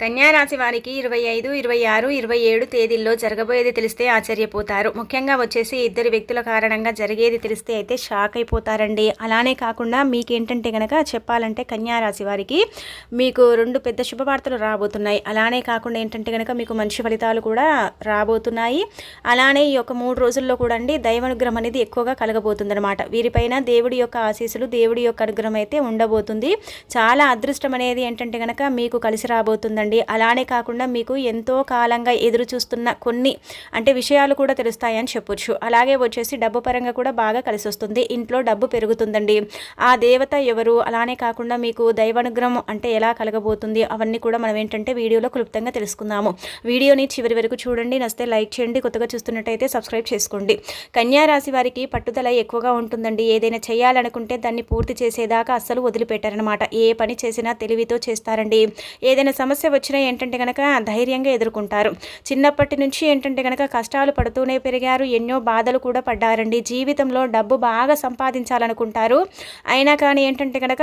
కన్యారాశి వారికి ఇరవై ఐదు ఇరవై ఆరు ఇరవై ఏడు తేదీల్లో జరగబోయేది తెలిస్తే ఆశ్చర్యపోతారు. ముఖ్యంగా వచ్చేసి ఇద్దరు వ్యక్తుల కారణంగా జరిగేది తెలిస్తే అయితే షాక్ అయిపోతారండి. అలానే కాకుండా మీకేంటంటే కనుక చెప్పాలంటే కన్యారాశి వారికి మీకు రెండు పెద్ద శుభవార్తలు రాబోతున్నాయి. అలానే కాకుండా ఏంటంటే కనుక మీకు మంచి ఫలితాలు కూడా రాబోతున్నాయి. అలానే ఈ యొక్క మూడు రోజుల్లో కూడా అండి దైవానుగ్రహం అనేది ఎక్కువగా కలగబోతుందన్నమాట. వీరిపైన దేవుడి యొక్క ఆశీస్సులు దేవుడి యొక్క అనుగ్రహం అయితే ఉండబోతుంది. చాలా అదృష్టం అనేది ఏంటంటే కనుక మీకు కలిసి రాబోతుందండి. అలానే కాకుండా మీకు ఎంతో కాలంగా ఎదురు చూస్తున్న కొన్ని అంటే విషయాలు కూడా తెలుస్తాయని చెప్పొచ్చు. అలాగే వచ్చేసి డబ్బు పరంగా కూడా బాగా కలిసి వస్తుంది. ఇంట్లో డబ్బు పెరుగుతుందండి. ఆ దేవత ఎవరు? అలానే కాకుండా మీకు దైవానుగ్రహం అంటే ఎలా కలగబోతుంది? అవన్నీ కూడా మనం ఏంటంటే వీడియోలో క్లుప్తంగా తెలుసుకుందాము. వీడియోని చివరి వరకు చూడండి. నస్తే లైక్ చేయండి. కొత్తగా చూస్తున్నట్టయితే సబ్స్క్రైబ్ చేసుకోండి. కన్యా రాశి వారికి పట్టుదల ఎక్కువగా ఉంటుందండి. ఏదైనా చేయాలనుకుంటే దాన్ని పూర్తి చేసేదాకా అస్సలు వదిలిపెట్టారనమాట ఏ పని చేసినా తెలివితో చేస్తారండి. ఏదైనా సమస్య వచ్చినా ఏంటంటే కనుక ధైర్యంగా ఎదుర్కొంటారు. చిన్నప్పటి నుంచి ఏంటంటే కనుక కష్టాలు పడుతూనే పెరిగారు. ఎన్నో బాధలు కూడా పడ్డారండి. జీవితంలో డబ్బు బాగా సంపాదించాలనుకుంటారు. అయినా కానీ ఏంటంటే కనుక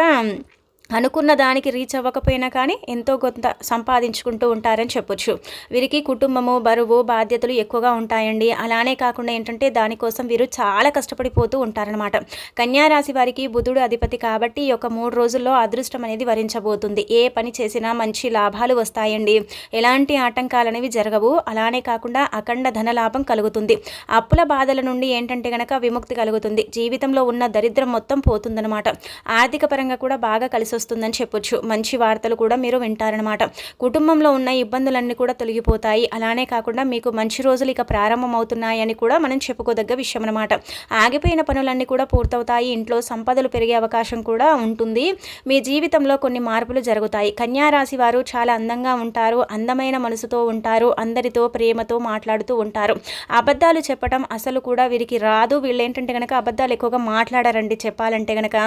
అనుకున్న దానికి రీచ్ అవ్వకపోయినా కానీ ఎంతో కొంత సంపాదించుకుంటూ ఉంటారని చెప్పొచ్చు. వీరికి కుటుంబము బరువు బాధ్యతలు ఎక్కువగా ఉంటాయండి. అలానే కాకుండా ఏంటంటే దానికోసం వీరు చాలా కష్టపడిపోతూ ఉంటారనమాట కన్యారాశి వారికి బుధుడు అధిపతి కాబట్టి ఈ యొక్క మూడు రోజుల్లో అదృష్టం అనేది వరించబోతుంది. ఏ పని చేసినా మంచి లాభాలు వస్తాయండి. ఎలాంటి ఆటంకాలు అనేవి జరగవు. అలానే కాకుండా అఖండ ధనలాభం కలుగుతుంది. అప్పుల బాధల నుండి ఏంటంటే గనక విముక్తి కలుగుతుంది. జీవితంలో ఉన్న దరిద్రం మొత్తం పోతుందనమాట ఆర్థిక పరంగా కూడా బాగా కలిసి వస్తుందని చెప్పొచ్చు. మంచి వార్తలు కూడా మీరు వింటారనమాట కుటుంబంలో ఉన్న ఇబ్బందులన్నీ కూడా తొలగిపోతాయి. అలానే కాకుండా మీకు మంచి రోజులు ఇక ప్రారంభమవుతున్నాయని కూడా మనం చెప్పుకోదగ్గ విషయం అనమాట ఆగిపోయిన పనులన్నీ కూడా పూర్తవుతాయి. ఇంట్లో సంపదలు పెరిగే అవకాశం కూడా ఉంటుంది. మీ జీవితంలో కొన్ని మార్పులు జరుగుతాయి. కన్యారాశి వారు చాలా అందంగా ఉంటారు. అందమైన మనసుతో ఉంటారు. అందరితో ప్రేమతో మాట్లాడుతూ ఉంటారు. అబద్ధాలు చెప్పడం అసలు కూడా వీరికి రాదు. వీళ్ళు ఏంటంటే కనుక అబద్ధాలు ఎక్కువగా మాట్లాడారండి చెప్పాలంటే కనుక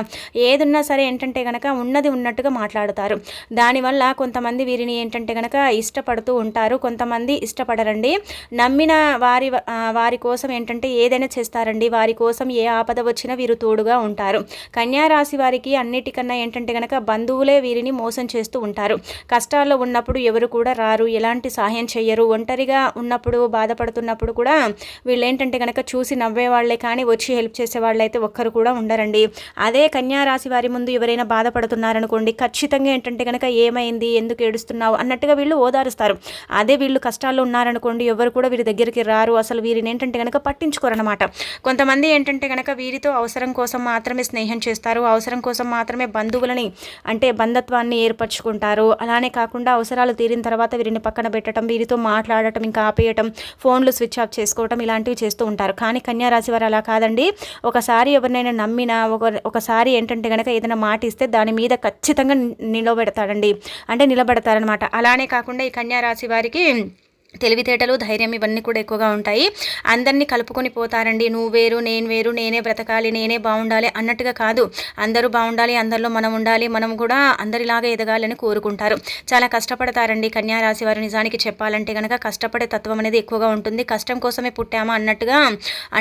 ఏదున్నా సరే ఏంటంటే కనుక ఉన్నది ఉన్నట్టుగా మాట్లాడతారు. దానివల్ల కొంతమంది వీరిని ఏంటంటే కనుక ఇష్టపడుతూ ఉంటారు. కొంతమంది ఇష్టపడరండి. నమ్మిన వారి వారి కోసం ఏంటంటే ఏదైనా చేస్తారండి. వారి కోసం ఏ ఆపద వచ్చినా వీరు తోడుగా ఉంటారు. కన్యారాశి వారికి అన్నిటికన్నా ఏంటంటే కనుక బంధువులే వీరిని మోసం చేస్తూ ఉంటారు. కష్టాల్లో ఉన్నప్పుడు ఎవరు కూడా రారు. ఎలాంటి సహాయం చేయరు ఒంటరిగా ఉన్నప్పుడు బాధపడుతున్నప్పుడు కూడా వీళ్ళు ఏంటంటే కనుక చూసి నవ్వే వాళ్ళే కానీ వచ్చి హెల్ప్ చేసే వాళ్ళైతే ఒక్కరు కూడా ఉండరండి. అదే కన్యా రాశి వారి ముందు ఎవరైనా బాధపడుతున్నారు? ఉన్నారనుకోండి ఖచ్చితంగా ఏంటంటే కనుక ఏమైంది ఎందుకు ఏడుస్తున్నావు అన్నట్టుగా వీళ్ళు ఓదారుస్తారు. అదే వీళ్ళు కష్టాల్లో ఉన్నారనుకోండి ఎవరు కూడా వీరి దగ్గరికి రారు. అసలు వీరిని ఏంటంటే కనుక పట్టించుకోరనమాట కొంతమంది ఏంటంటే కనుక వీరితో అవసరం కోసం మాత్రమే స్నేహం చేస్తారు. అవసరం కోసం మాత్రమే బంధువులని అంటే బంధత్వాన్ని ఏర్పరచుకుంటారు. అలానే కాకుండా అవసరాలు తీరిన తర్వాత వీరిని పక్కన పెట్టడం వీరితో మాట్లాడటం ఇంకా ఆపేయటం ఫోన్లు స్విచ్ ఆఫ్ చేసుకోవటం ఇలాంటివి చేస్తూ ఉంటారు. కానీ కన్యారాశి వారు అలా కాదండి. ఒకసారి ఎవరినైనా నమ్మినా ఒక ఒకసారి ఏంటంటే కనుక ఏదైనా మాట ఇస్తే దాని మీద ఖచ్చితంగా నిలబెడతాడండి అంటే నిలబెడతారనమాట అలానే కాకుండా ఈ కన్యా రాశి వారికి తెలివితేటలు ధైర్యం ఇవన్నీ కూడా ఎక్కువగా ఉంటాయి. అందరినీ కలుపుకొని పోతారండి. నువ్వు వేరు నేను వేరు నేనే బ్రతకాలి నేనే బాగుండాలి అన్నట్టుగా కాదు. అందరూ బాగుండాలి అందరిలో మనం ఉండాలి మనం కూడా అందరిలాగా ఎదగాలని కోరుకుంటారు. చాలా కష్టపడతారండి కన్యా రాశి వారు నిజానికి చెప్పాలంటే కనుక కష్టపడే తత్వం అనేది ఎక్కువగా ఉంటుంది. కష్టం కోసమే పుట్టామా అన్నట్టుగా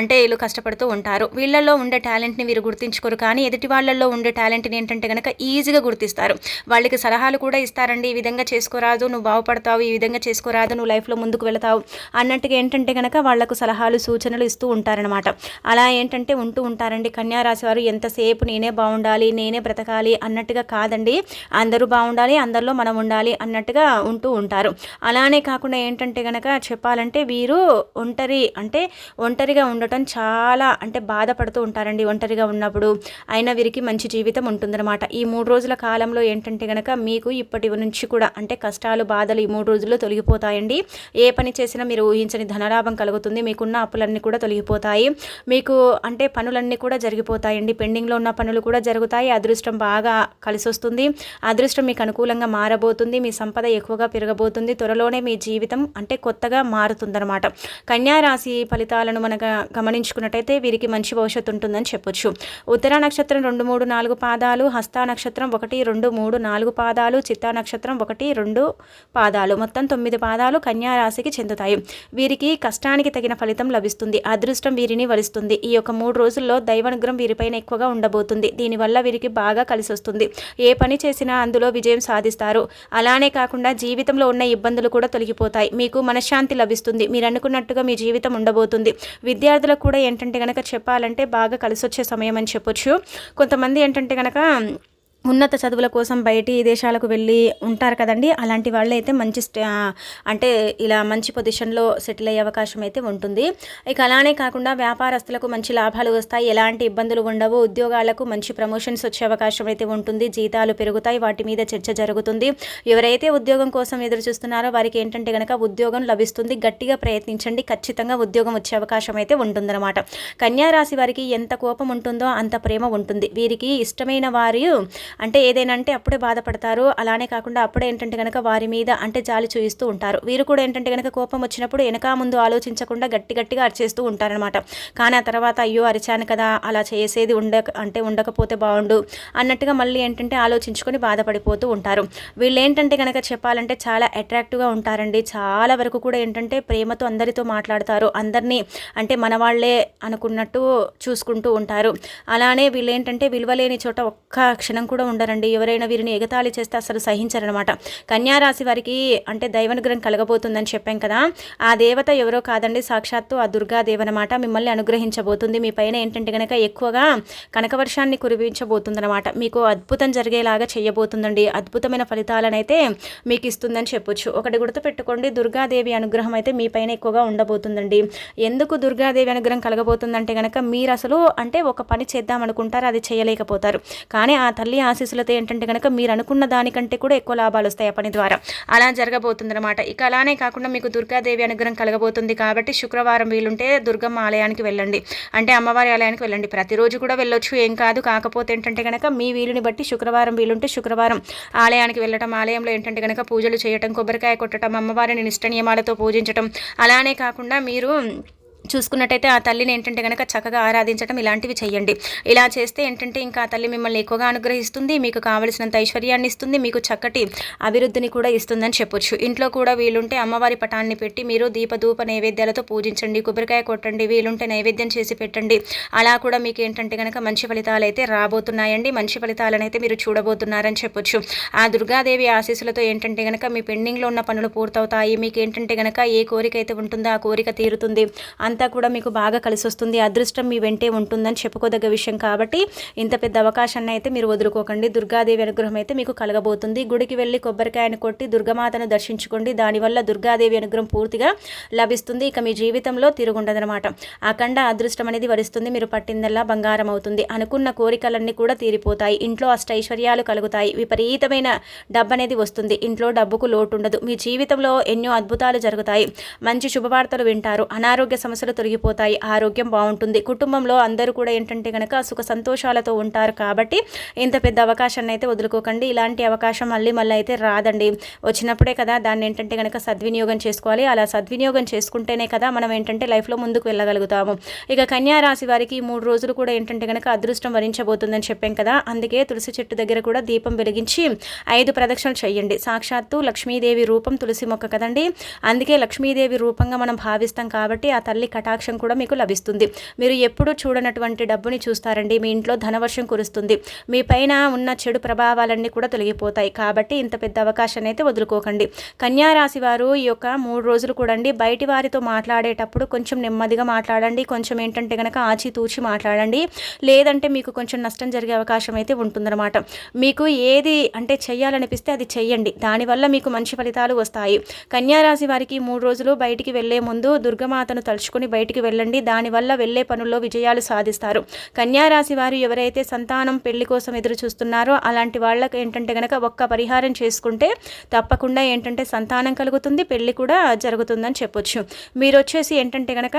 అంటే వీళ్ళు కష్టపడుతూ ఉంటారు. వీళ్ళల్లో ఉండే టాలెంట్ని వీరు గుర్తించుకోరు. కానీ ఎదుటి వాళ్ళల్లో ఉండే టాలెంట్ని ఏంటంటే కనుక ఈజీగా గుర్తిస్తారు. వాళ్ళకి సలహాలు కూడా ఇస్తారండి. ఈ విధంగా చేసుకోరాదు నువ్వు బాగుపడతావు ఈ విధంగా చేసుకోరాదు నువ్వు లైఫ్లో ముందుకు వెళతావు. అన్నట్టుగా ఏంటంటే కనుక వాళ్ళకు సలహాలు సూచనలు ఇస్తూ ఉంటారనమాట అలా ఏంటంటే ఉంటూ ఉంటారండి. కన్యారాశి వారు ఎంతసేపు నేనే బాగుండాలి నేనే బ్రతకాలి అన్నట్టుగా కాదండి. అందరూ బాగుండాలి అందరిలో మనం ఉండాలి అన్నట్టుగా ఉంటూ ఉంటారు. అలానే కాకుండా ఏంటంటే కనుక చెప్పాలంటే వీరు ఒంటరి అంటే ఒంటరిగా ఉండటం చాలా అంటే బాధపడుతూ ఉంటారండి ఒంటరిగా ఉన్నప్పుడు. అయినా వీరికి మంచి జీవితం ఉంటుందన్నమాట. ఈ మూడు రోజుల కాలంలో ఏంటంటే కనుక మీకు ఇప్పటి నుంచి కూడా అంటే కష్టాలు బాధలు ఈ మూడు రోజుల్లో తొలగిపోతాయండి. ఏ పని చేసినా మీరు ఊహించని ధనలాభం కలుగుతుంది. మీకున్న అప్పులన్నీ కూడా తొలగిపోతాయి. మీకు అంటే పనులన్నీ కూడా జరిగిపోతాయండి. పెండింగ్లో ఉన్న పనులు కూడా జరుగుతాయి. అదృష్టం బాగా కలిసి వస్తుంది అదృష్టం మీకు అనుకూలంగా మారబోతుంది. మీ సంపద ఎక్కువగా పెరగబోతుంది. త్వరలోనే మీ జీవితం అంటే కొత్తగా మారుతుందన్నమాట. కన్యారాశి ఫలితాలను మనకు గమనించుకున్నట్టయితే వీరికి మంచి భవిష్యత్తు ఉంటుందని చెప్పొచ్చు. ఉత్తర నక్షత్రం రెండు మూడు నాలుగు పాదాలు హస్త నక్షత్రం ఒకటి రెండు మూడు నాలుగు పాదాలు చిత్తా నక్షత్రం ఒకటి రెండు పాదాలు. మొత్తం తొమ్మిది పాదాలు కన్యా రాశికి చెందుతాయి. వీరికి కష్టానికి తగిన ఫలితం లభిస్తుంది. అదృష్టం వీరిని వరిస్తుంది. ఈ యొక్క మూడు రోజుల్లో దైవానుగ్రహం వీరిపైన ఎక్కువగా ఉండబోతుంది. దీనివల్ల వీరికి బాగా కలిసి వస్తుంది. ఏ పని చేసినా అందులో విజయం సాధిస్తారు. అలానే కాకుండా జీవితంలో ఉన్న ఇబ్బందులు కూడా తొలగిపోతాయి. మీకు మనశ్శాంతి లభిస్తుంది. మీరు అనుకున్నట్టుగా మీ జీవితం ఉండబోతుంది. విద్యార్థులకు కూడా ఏంటంటే కనుక చెప్పాలంటే బాగా కలిసి వచ్చే సమయం అని చెప్పొచ్చు. కొంతమంది ఏంటంటే కనుక ఉన్నత చదువుల కోసం బయటి దేశాలకు వెళ్ళి ఉంటారు కదండి. అలాంటి వాళ్ళు అయితే మంచి అంటే ఇలా మంచి పొజిషన్లో సెటిల్ అయ్యే అవకాశం అయితే ఉంటుంది. ఇక అలానే కాకుండా వ్యాపారస్తులకు మంచి లాభాలు వస్తాయి. ఎలాంటి ఇబ్బందులు ఉండవు. ఉద్యోగాలకు మంచి ప్రమోషన్స్ వచ్చే అవకాశం అయితే ఉంటుంది. జీతాలు పెరుగుతాయి. వాటి మీద చర్చ జరుగుతుంది. ఎవరైతే ఉద్యోగం కోసం ఎదురు చూస్తున్నారో వారికి ఏంటంటే కనుక ఉద్యోగం లభిస్తుంది. గట్టిగా ప్రయత్నించండి. ఖచ్చితంగా ఉద్యోగం వచ్చే అవకాశం అయితే ఉంటుందన్నమాట. కన్యారాశి వారికి ఎంత కోపం ఉంటుందో అంత ప్రేమ ఉంటుంది. వీరికి ఇష్టమైన వారు అంటే ఏదైనా అంటే అప్పుడే బాధపడతారు. అలానే కాకుండా అప్పుడే ఏంటంటే కనుక వారి మీద అంటే జాలి చూయిస్తూ ఉంటారు. వీరు కూడా ఏంటంటే కనుక కోపం వచ్చినప్పుడు వెనక ముందు ఆలోచించకుండా గట్టి గట్టిగా అరిచేస్తూ ఉంటారనమాట కానీ ఆ తర్వాత అయ్యో అరిచాను కదా అలా చేసేది ఉండక అంటే ఉండకపోతే బాగుండు అన్నట్టుగా మళ్ళీ ఏంటంటే ఆలోచించుకొని బాధపడిపోతూ ఉంటారు. వీళ్ళు ఏంటంటే కనుక చెప్పాలంటే చాలా అట్రాక్టివ్గా ఉంటారండి. చాలా వరకు కూడా ఏంటంటే ప్రేమతో అందరితో మాట్లాడతారు. అందరినీ అంటే మన వాళ్ళే అనుకున్నట్టు చూసుకుంటూ ఉంటారు. అలానే వీళ్ళు ఏంటంటే విలువలేని చోట ఒక్క క్షణం కూడా ఉండరండి. ఎవరైనా వీరిని ఎగతాళి చేస్తే అసలు సహించరనమాట. కన్యారాశి వారికి అంటే దైవనుగ్రహం కలగబోతుందని చెప్పాం కదా. ఆ దేవత ఎవరో కాదండి. సాక్షాత్తు ఆ దుర్గాదేవనమాట మిమ్మల్ని అనుగ్రహించబోతుంది. మీ పైన ఏంటంటే కనుక ఎక్కువగా కనకవర్షాన్ని కురిపించబోతుందన్నమాట మీకు అద్భుతం జరిగేలాగా చేయబోతుందండి. అద్భుతమైన ఫలితాలనైతే మీకు ఇస్తుందని చెప్పొచ్చు. ఒకటి గుర్తుపెట్టుకోండి. దుర్గాదేవి అనుగ్రహం అయితే మీ పైన ఎక్కువగా ఉండబోతుందండి. ఎందుకు దుర్గాదేవి అనుగ్రహం కలగబోతుందంటే కనుక మీరు అసలు అంటే ఒక పని చేద్దాం అనుకుంటారు అది చేయలేకపోతారు. కానీ ఆ తల్లి ఆ ఆశీస్సులతో ఏంటంటే కనుక మీరు అనుకున్న దానికంటే కూడా ఎక్కువ లాభాలు వస్తాయి ఆ పని ద్వారా. అలా జరగబోతుందన్నమాట. ఇక అలానే కాకుండా మీకు దుర్గాదేవి అనుగ్రహం కలగబోతుంది కాబట్టి శుక్రవారం వీలుంటే దుర్గమ్మ ఆలయానికి వెళ్ళండి. అంటే అమ్మవారి ఆలయానికి వెళ్ళండి. ప్రతిరోజు కూడా వెళ్ళొచ్చు ఏం కాదు. కాకపోతే ఏంటంటే కనుక మీ వీలుని బట్టి శుక్రవారం వీలుంటే శుక్రవారం ఆలయానికి వెళ్ళటం ఆలయంలో ఏంటంటే కనుక పూజలు చేయటం కొబ్బరికాయ కొట్టడం అమ్మవారిని నిష్ట నియమాలతో పూజించటం అలానే కాకుండా మీరు చూసుకున్నట్టయితే ఆ తల్లిని ఏంటంటే కనుక చక్కగా ఆరాధించడం ఇలాంటివి చేయండి. ఇలా చేస్తే ఏంటంటే ఇంకా ఆ తల్లి మిమ్మల్ని ఎక్కువగా అనుగ్రహిస్తుంది మీకు కావలసినంత ఐశ్వర్యాన్ని ఇస్తుంది మీకు చక్కటి అభివృద్ధిని కూడా ఇస్తుందని చెప్పొచ్చు. ఇంట్లో కూడా వీలుంటే అమ్మవారి పటాన్ని పెట్టి మీరు దీపధూప నైవేద్యాలతో పూజించండి కొబ్బరికాయ కొట్టండి వీలుంటే నైవేద్యం చేసి పెట్టండి. అలా కూడా మీకు ఏంటంటే కనుక మంచి ఫలితాలు అయితే రాబోతున్నాయండి. మంచి ఫలితాలను అయితే మీరు చూడబోతున్నారని చెప్పొచ్చు. ఆ దుర్గాదేవి ఆశీస్సులతో ఏంటంటే కనుక మీ పెండింగ్లో ఉన్న పనులు పూర్తవుతాయి. మీకు ఏంటంటే కనుక ఏ కోరిక అయితే ఉంటుందో ఆ కోరిక తీరుతుంది. అంతా కూడా మీకు బాగా కలిసి వస్తుంది అదృష్టం మీ వెంటే ఉంటుందని చెప్పుకోదగ్గ విషయం కాబట్టి ఇంత పెద్ద అవకాశాన్ని అయితే మీరు వదులుకోకండి. దుర్గాదేవి అనుగ్రహం అయితే మీకు కలగబోతుంది. గుడికి వెళ్ళి కొబ్బరికాయను కొట్టి దుర్గమాతను దర్శించుకోండి. దానివల్ల దుర్గాదేవి అనుగ్రహం పూర్తిగా లభిస్తుంది. ఇక మీ జీవితంలో తిరుగుండదనమాట అఖండ అదృష్టం అనేది వరిస్తుంది. మీరు పట్టిందల్లా బంగారం అవుతుంది. అనుకున్న కోరికలన్నీ కూడా తీరిపోతాయి. ఇంట్లో అష్టైశ్వర్యాలు కలుగుతాయి. విపరీతమైన డబ్బు అనేది వస్తుంది. ఇంట్లో డబ్బుకు లోటు ఉండదు మీ జీవితంలో ఎన్నో అద్భుతాలు జరుగుతాయి. మంచి శుభవార్తలు వింటారు. అనారోగ్య సమస్యలు సమస్యలు తొలగిపోతాయి ఆరోగ్యం బాగుంటుంది. కుటుంబంలో అందరూ కూడా ఏంటంటే కనుక సుఖ సంతోషాలతో ఉంటారు కాబట్టి ఇంత పెద్ద అవకాశాన్ని అయితే వదులుకోకండి. ఇలాంటి అవకాశం మళ్ళీ మళ్ళీ అయితే రాదండి. వచ్చినప్పుడే కదా దాన్ని ఏంటంటే కనుక సద్వినియోగం చేసుకోవాలి. అలా సద్వినియోగం చేసుకుంటేనే కదా మనం ఏంటంటే లైఫ్లో ముందుకు వెళ్ళగలుగుతాము. ఇక కన్యా రాశి వారికి మూడు రోజులు కూడా ఏంటంటే కనుక అదృష్టం వరించబోతుందని చెప్పాం కదా అందుకే తులసి చెట్టు దగ్గర కూడా దీపం వెలిగించి ఐదు ప్రదక్షిణలు చేయండి. సాక్షాత్తు లక్ష్మీదేవి రూపం తులసి మొక్క కదండి. అందుకే లక్ష్మీదేవి రూపంగా మనం భావిస్తాం కాబట్టి ఆ తల్లి కటాక్షం కూడా మీకు లభిస్తుంది. మీరు ఎప్పుడూ చూడనటువంటి డబ్బుని చూస్తారండి. మీ ఇంట్లో ధనవర్షం కురుస్తుంది. మీ పైన ఉన్న చెడు ప్రభావాలన్నీ కూడా తొలగిపోతాయి. కాబట్టి ఇంత పెద్ద అవకాశాన్ని అయితే వదులుకోకండి. కన్యారాశి వారు ఈ యొక్క మూడు రోజులు కూడా బయటి వారితో మాట్లాడేటప్పుడు కొంచెం నెమ్మదిగా మాట్లాడండి. కొంచెం ఏంటంటే కనుక ఆచితూచి మాట్లాడండి. లేదంటే మీకు కొంచెం నష్టం జరిగే అవకాశం అయితే ఉంటుందన్నమాట. మీకు ఏది అంటే చెయ్యాలనిపిస్తే అది చెయ్యండి. దానివల్ల మీకు మంచి ఫలితాలు వస్తాయి. కన్యారాశి వారికి మూడు రోజులు బయటికి వెళ్ళే ముందు దుర్గమాతను తలుచుకుని చేసుకుని బయటికి వెళ్ళండి. దానివల్ల వెళ్ళే పనుల్లో విజయాలు సాధిస్తారు. కన్యారాశి వారు ఎవరైతే సంతానం పెళ్ళి కోసం ఎదురు చూస్తున్నారో అలాంటి వాళ్ళకి ఏంటంటే కనుక ఒక్క పరిహారం చేసుకుంటే తప్పకుండా ఏంటంటే సంతానం కలుగుతుంది పెళ్ళి కూడా జరుగుతుందని చెప్పొచ్చు. మీరు వచ్చేసి ఏంటంటే కనుక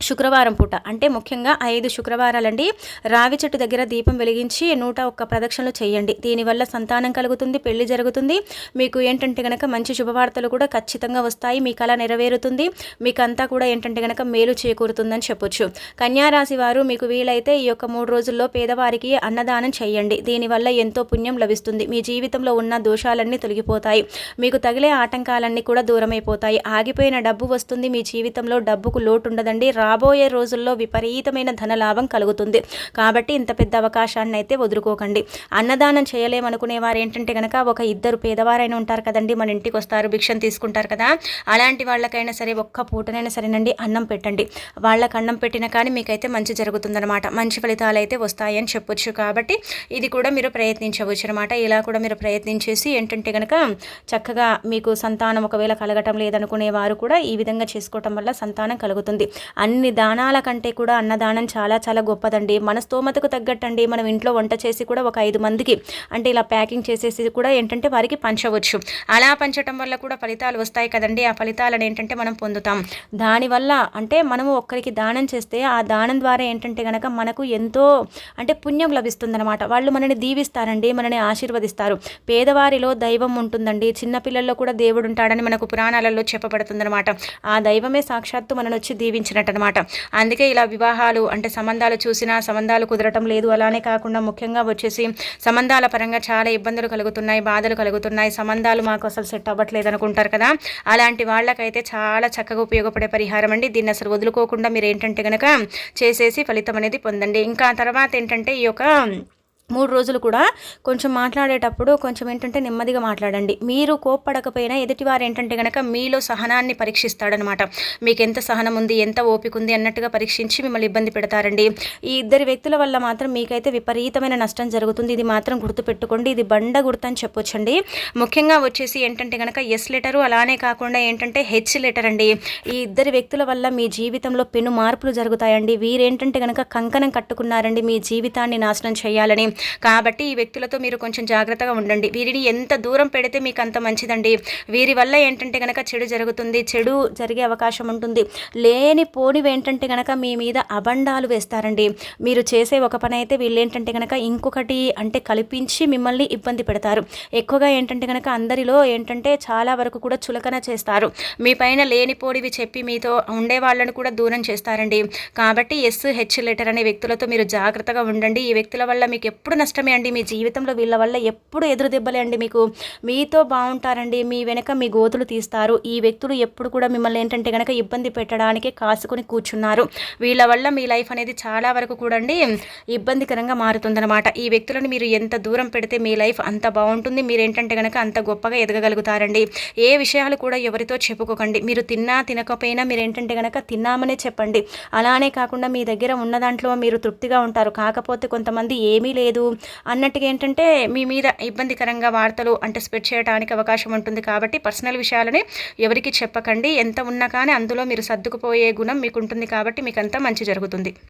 శుక్రవారం పూట. అంటే ముఖ్యంగా ఐదు శుక్రవారాలండి. రావి చెట్టు దగ్గర దీపం వెలిగించి నూట ఒక్క ప్రదక్షిణలు చేయండి. దీనివల్ల సంతానం కలుగుతుంది పెళ్ళి జరుగుతుంది. మీకు ఏంటంటే గనక మంచి శుభవార్తలు కూడా ఖచ్చితంగా వస్తాయి. మీ కళ నెరవేరుతుంది. మీకు అంతా కూడా ఏంటంటే గనక మేలు చేకూరుతుందని చెప్పొచ్చు. కన్యారాశి వారు మీకు వీలైతే ఈ యొక్క మూడు రోజుల్లో పేదవారికి అన్నదానం చేయండి. దీనివల్ల ఎంతో పుణ్యం లభిస్తుంది. మీ జీవితంలో ఉన్న దోషాలన్నీ తొలగిపోతాయి. మీకు తగిలే ఆటంకాలన్నీ కూడా దూరమైపోతాయి. ఆగిపోయిన డబ్బు వస్తుంది. మీ జీవితంలో డబ్బుకు లోటు ఉండదండి రాబోయే రోజుల్లో విపరీతమైన ధనలాభం కలుగుతుంది. కాబట్టి ఇంత పెద్ద అవకాశాన్ని అయితే వదులుకోకండి. అన్నదానం చేయలేమనుకునే వారు ఏంటంటే కనుక ఒక ఇద్దరు పేదవారైనా ఉంటారు కదండి మన ఇంటికి వస్తారు భిక్షను తీసుకుంటారు కదా. అలాంటి వాళ్ళకైనా సరే ఒక్క పూటనైనా సరేనండి అన్నం పెట్టండి. వాళ్ళకి అన్నం పెట్టినా కానీ మీకైతే మంచి జరుగుతుందనమాట మంచి ఫలితాలు అయితే వస్తాయని చెప్పొచ్చు కాబట్టి ఇది కూడా మీరు ప్రయత్నించవచ్చు అనమాట ఇలా కూడా మీరు ప్రయత్నించేసి ఏంటంటే కనుక చక్కగా మీకు సంతానం ఒకవేళ కలగటం లేదనుకునే వారు కూడా ఈ విధంగా చేసుకోవటం వల్ల సంతానం కలుగుతుంది. అన్ని అన్ని దానాల కంటే కూడా అన్నదానం చాలా చాలా గొప్పదండి. మన స్తోమతకు తగ్గట్టండి. మనం ఇంట్లో వంట చేసి కూడా ఒక ఐదు మందికి అంటే ఇలా ప్యాకింగ్ చేసేసి కూడా ఏంటంటే వారికి పంచవచ్చు. అలా పంచటం వల్ల కూడా ఫలితాలు వస్తాయి కదండి. ఆ ఫలితాలను ఏంటంటే మనం పొందుతాం. దానివల్ల అంటే మనము ఒక్కరికి దానం చేస్తే ఆ దానం ద్వారా ఏంటంటే కనుక మనకు ఎంతో అంటే పుణ్యం లభిస్తుందన్నమాట. వాళ్ళు మనని దీవిస్తారండి మనని ఆశీర్వదిస్తారు. పేదవారిలో దైవం ఉంటుందండి. చిన్నపిల్లల్లో కూడా దేవుడు ఉంటాడని మనకు పురాణాలలో చెప్పబడుతుందన్నమాట. ఆ దైవమే సాక్షాత్తు మనను వచ్చి దీవించినట్టు అనమాట అందుకే ఇలా వివాహాలు అంటే సంబంధాలు చూసినా సంబంధాలు కుదరటం లేదు. అలానే కాకుండా ముఖ్యంగా వచ్చేసి సంబంధాల పరంగా చాలా ఇబ్బందులు కలుగుతున్నాయి బాధలు కలుగుతున్నాయి. సంబంధాలు మాకు అసలు సెట్ అవ్వట్లేదు అనుకుంటారు కదా. అలాంటి వాళ్ళకైతే చాలా చక్కగా ఉపయోగపడే పరిహారం అండి. దీన్ని అసలు వదులుకోకుండా మీరు ఏంటంటే కనుక చేసేసి ఫలితం అనేది పొందండి. ఇంకా తర్వాత ఏంటంటే ఈ యొక్క మూడు రోజులు కూడా కొంచెం మాట్లాడేటప్పుడు కొంచెం ఏంటంటే నెమ్మదిగా మాట్లాడండి. మీరు కోప్పడకపోయినా ఎదుటివారు ఏంటంటే కనుక మీలో సహనాన్ని పరీక్షిస్తాడనమాట. మీకు ఎంత సహనం ఉంది ఎంత ఓపిక ఉంది అన్నట్టుగా పరీక్షించి మిమ్మల్ని ఇబ్బంది పెడతారండి. ఈ ఇద్దరి వ్యక్తుల వల్ల మాత్రం మీకైతే విపరీతమైన నష్టం జరుగుతుంది. ఇది మాత్రం గుర్తుపెట్టుకోండి. ఇది బండ గుర్తని చెప్పొచ్చండి. ముఖ్యంగా వచ్చేసి ఏంటంటే కనుక ఎస్ లెటరు అలానే కాకుండా ఏంటంటే హెచ్ లెటర్ అండి. ఈ ఇద్దరి వ్యక్తుల వల్ల మీ జీవితంలో పెను మార్పులు జరుగుతాయండి. వీరేంటంటే కనుక కంకణం కట్టుకున్నారండి. మీ జీవితాన్ని నాశనం చేయాలని. కాబట్టి ఈ వ్యక్తులతో మీరు కొంచెం జాగ్రత్తగా ఉండండి. వీరిని ఎంత దూరం పెడితే మీకు అంత మంచిదండి. వీరి వల్ల ఏంటంటే కనుక చెడు జరుగుతుంది చెడు జరిగే అవకాశం ఉంటుంది. లేని పోనివి ఏంటంటే కనుక మీ మీద అబండాలు వేస్తారండి. మీరు చేసే ఒక పని అయితే వీళ్ళు ఏంటంటే కనుక ఇంకొకటి అంటే కల్పించి మిమ్మల్ని ఇబ్బంది పెడతారు. ఎక్కువగా ఏంటంటే కనుక అందరిలో ఏంటంటే చాలా వరకు కూడా చులకన చేస్తారు. మీ పైన లేనిపోడివి చెప్పి మీతో ఉండే వాళ్ళను కూడా దూరం చేస్తారండి. కాబట్టి ఎస్ హెచ్ లెటర్ అనే వ్యక్తులతో మీరు జాగ్రత్తగా ఉండండి. ఈ వ్యక్తుల వల్ల మీకు ఎప్పుడు నష్టమే అండి. మీ జీవితంలో వీళ్ళ వల్ల ఎప్పుడు ఎదురు దెబ్బలే అండి మీకు. మీతో బాగుంటారండి. మీ వెనక మీ గోతులు తీస్తారు. ఈ వ్యక్తులు ఎప్పుడు కూడా మిమ్మల్ని ఏంటంటే కనుక ఇబ్బంది పెట్టడానికే కాసుకొని కూర్చున్నారు. వీళ్ళ వల్ల మీ లైఫ్ అనేది చాలా వరకు కూడా అండి ఇబ్బందికరంగా మారుతుందన్నమాట. ఈ వ్యక్తులను మీరు ఎంత దూరం పెడితే మీ లైఫ్ అంత బాగుంటుంది. మీరు ఏంటంటే కనుక అంత గొప్పగా ఎదగగలుగుతారండి. ఏ విషయాలు కూడా ఎవరితో చెప్పుకోకండి. మీరు తిన్నా తినకపోయినా మీరు ఏంటంటే కనుక తిన్నామనే చెప్పండి. అలానే కాకుండా మీ దగ్గర ఉన్న దాంట్లో మీరు తృప్తిగా ఉంటారు. కాకపోతే కొంతమంది ఏమీ లేదు. లేదు. అన్నట్టుగా ఏంటంటే మీ మీద ఇబ్బందికరంగా వార్తలు అంటే స్ప్రెడ్ చేయడానికి అవకాశం ఉంటుంది కాబట్టి పర్సనల్ విషయాలని ఎవరికి చెప్పకండి. ఎంత ఉన్నా కానీ అందులో మీరు సర్దుకుపోయే గుణం మీకు ఉంటుంది కాబట్టి మీకు అంతా మంచి జరుగుతుంది.